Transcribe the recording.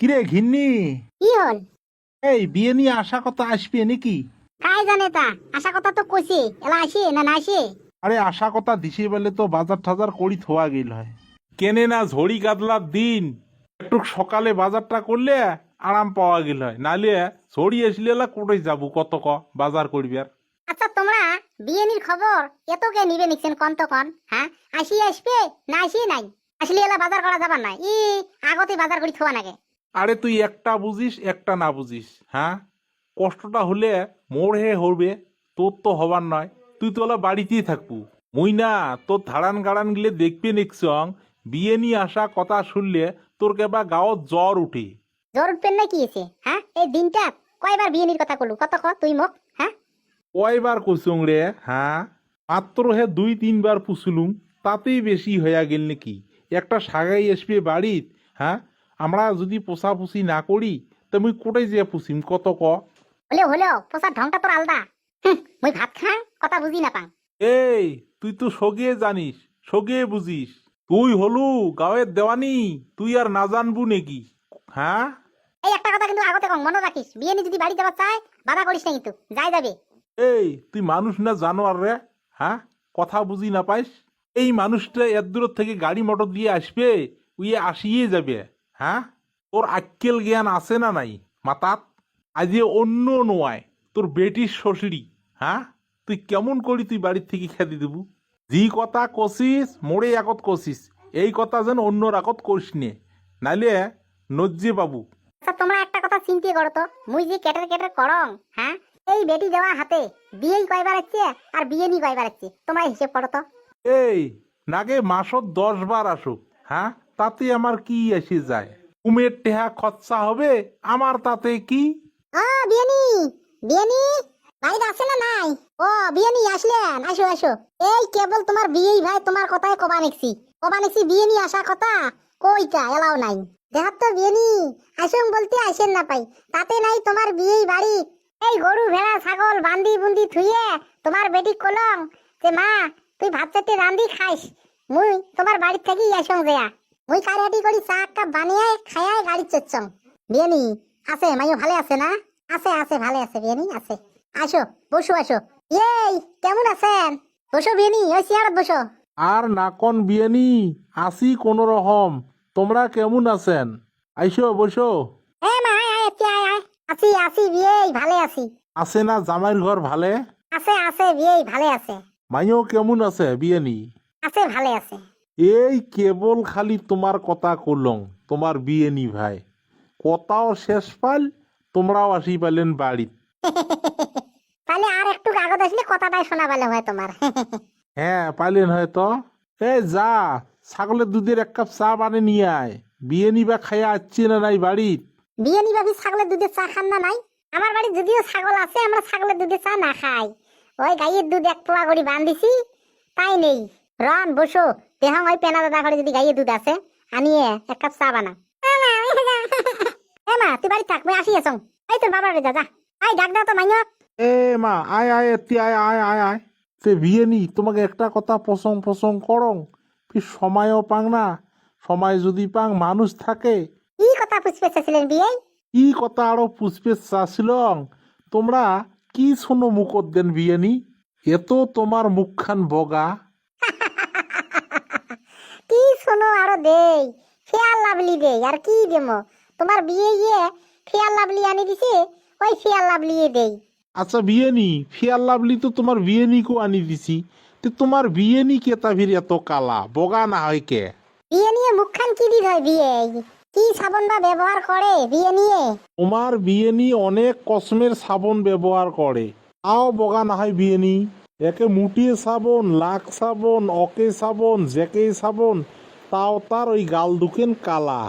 কিরে ঘিন্নি? কি হল? এই বিয়ে নিয়ে আশা কথা আসবে নাকি? কাই জানে তা? আশা কথা তো কইছে। এলা আসে না না আসে? আরে আশা কথা দিছে বলে তো বাজার টাজার করি থোয়া গেল হয়। কেনে না ঝড়ি গাদলার দিন। একটু সকালে বাজারটা করলে আরাম পাওয়া গেল হয়। নালে ঝড়ি আসলে এলা কোটাই যাব কত ক বাজার করবি আর। আচ্ছা তোমরা বিয়েনির খবর এত কে নিবে নিছেন কন তো কন হ্যাঁ? আসি আসবে না আসি নাই। আসলে এলা বাজার করা যাবার নাই। ই আগতে বাজার করি থোয়া নাগে। আরে তুই একটা বুঝিস একটা না বুঝিস হ্যাঁ? কষ্টটা হলে মোর হে হরবে তোর তো হবার নয়। তুই তো ওলা বাড়িতেই থাকবু। মুই না তোর ধারান গাড়ান গিলে দেখবি নিকসং বিয়ে নিয়ে আসা কথা শুনলে তোর কেবা গাঁৱত জ্বর উঠে। জ্বর উঠবেন না কি এসে হ্যাঁ? এই দিনটা কয়বার বিয়েনির কথা কলু? কত ক তুই মোক হ্যাঁ? কয়বার কইসং রে হ্যাঁ? মাত্র হে দুই তিনবার পুষলুম তাতেই বেশি হইয়া গেল নাকি? একটা সাগাই আসবে বাড়িত হ্যাঁ? আমরা যদি পোষাপুষি না করি তা মুই কোটাই যে পুষিম? কত ক? হলেও হলেও পোষার ঢংটা তোর আলাদা। মুই ভাত খাং কথা বুঝি না পাং এই তুই তো সগিয়ে জানিস সগিয়ে বুঝিস তুই হলু গাঁয়ের দেওয়ানি তুই আর না জানবু নাকি? হ্যাঁ এই একটা কথা কিন্তু আগতে কম মনে রাখিস বিয়েনি যদি বাড়ি যাবার চায় বাধা করিস না কিন্তু যাই যাবে। এই তুই মানুষ না জানোয়ার রে হ্যাঁ কথা বুঝি না পাইস এই মানুষটা এত দূর থেকে গাড়ি মোটর দিয়ে আসবে উইয়ে আসিয়ে যাবে। হ্যাঁ? তোর আক্কেল জ্ঞান আছে না নাই মাতাত? আজে অন্য নোয়ায় তোর বেটির শ্বশুরি হ্যাঁ? তুই কেমন করি তুই বাড়ির থেকে খেতে দেবু? যি কথা কষিস মোড়ে একত কষিস এই কথা যেন অন্যর আগত করিস নে। নাইলে নজ্জে বাবু। আচ্ছা তোমরা একটা কথা চিন্তা করো তো মুই যে কেটের কেটের করং হ্যাঁ? এই বেটি দেওয়া হাতে বিয়েই কয়বার আসছে আর বিয়ে নি কয়বার আসছে তোমরা হিসেব করো তো। এই নাগে মাসত দশ বার আসুক হ্যাঁ? তাতে আমার কি এসে যায়? উমের টেহা খরচা হবে? আমার তাতে কি? ও বিয়েনি বিয়েনি, বাড়িতে আছে না নাই? ও, বিয়েনি, আসলেন। আসো আসো। এই কেবল তোমার বিয়েই ভাই, তোমার কথাই কবা নেছি। কবা নেছি বিয়েনি আসা কথা? কইটা এলাও নাই। দেখাত তো বিয়েনি, আসুন বলতে আসেন না পাই। তাতে নাই তোমার বিয়েই বাড়ি। এই গরু, ভেড়া, ছাগল, বান্দি, বুন্দি থুইয়ে তোমার বেটি কলম। যে মা, তুই ভাত চারটে রান্ধি খাইস। মুই তোমার বাড়ির থেকেই আসং যেয়া মুই কারিয়াটি করি চা কাপ বানিয়ে খাইয়াই গাড়ি চড়ছং বিয়েনি আছে মাইও ভালো আছে না? আছে আছে ভালো আছে বিয়ানি আছে। আসো বসো আসো এই কেমন আছেন? বসো বিয়ানি ওই চেয়ারত বসো। আর নাকন বিয়েনি আসি কোন রকম তোমরা কেমন আছেন? আইসো বসো। এ মা আয় আয় একটু আয় আয় আছি আছি বিয়েই ভালো আছি। আছে না জামাইর ঘর ভালে? আছে আছে বিয়েই ভালো আছে। মাইও কেমন আছে বিয়েনি? আছে ভালো আছে। এই কেবল খালি তোমার কথা কলং তোমার বিয়ে নি ভাই। কথাও শেষ পাল তোমরাও আসি পাইলেন বাড়িত। তাহলে আর একটু কাগজ আসলে কথাটাই শোনা ভালো হয় তোমার। হ্যাঁ পাইলেন হয়তো। এ যা ছাগলের দুধের এক কাপ চা বানে নিয়ে আয়। বিয়ে নিবা খাইয়া আসছে না নাই বাড়িত? বিয়ে নি ভাবি ছাগলের দুধের চা খান না নাই? আমার বাড়ি যদিও ছাগল আছে আমরা ছাগলের দুধের চা না খাই। ওই গাইয়ের দুধ এক পোয়া করে বান্ধিছি তাই নেই। রন বসো। দেহাং ওই পেনা দাদা ঘরে যদি গাইয়ের দুধ আছে আনিয়ে এক কাপ চা বানা। এ মা তুই বাড়ি থাক মুই আসি আছং। এই তোর বাবার রে যা যা। আই ডাক দাও তো মাইয়ক এ মা আয় আয় এতি আয় আয় আয় আয়। সে বিয়ে নি তোমাকে একটা কথা পছন্দ পছন্দ করং। কি সময়ও পাং না সময় যদি পাং মানুষ থাকে। কি কথা পুষ্পে চাইছিলেন বিয়ে? কি কথা আরও পুষ্পে চাচ্ছিলং তোমরা কি শোনো মুখত দেন বিয়ে নি এত তোমার মুখখান বগা। শোনো আরও দেই। ফেয়ার লাভলি দেই। আর কি দেমো তোমার বিয়ে গিয়ে ফেয়ার লাভলি আনি দিছে ওই ফেয়ার লাভলি দেই। আচ্ছা বিয়ে নি? ফিয়ার লাভলি তো তোমার বিয়ে নিকেও আনি দিছি। তো তোমার বিয়ে নি কে তা ফির এত কালা? বগা না হয় কে? বিয়ে নিয়ে মুখখান কি দিত হয় বিয়ে? কি সাবান বা ব্যবহার করে বিয়ে নিয়ে? তোমার বিয়ে নি অনেক কসমের সাবন ব্যবহার করে। তাও বগা না হয় বিয়ে নি? একে মুটিয়ে সাবন লাখ সাবন অকে সাবন জেকে সাবন তাও তার ওই গাল দুকেন কালা।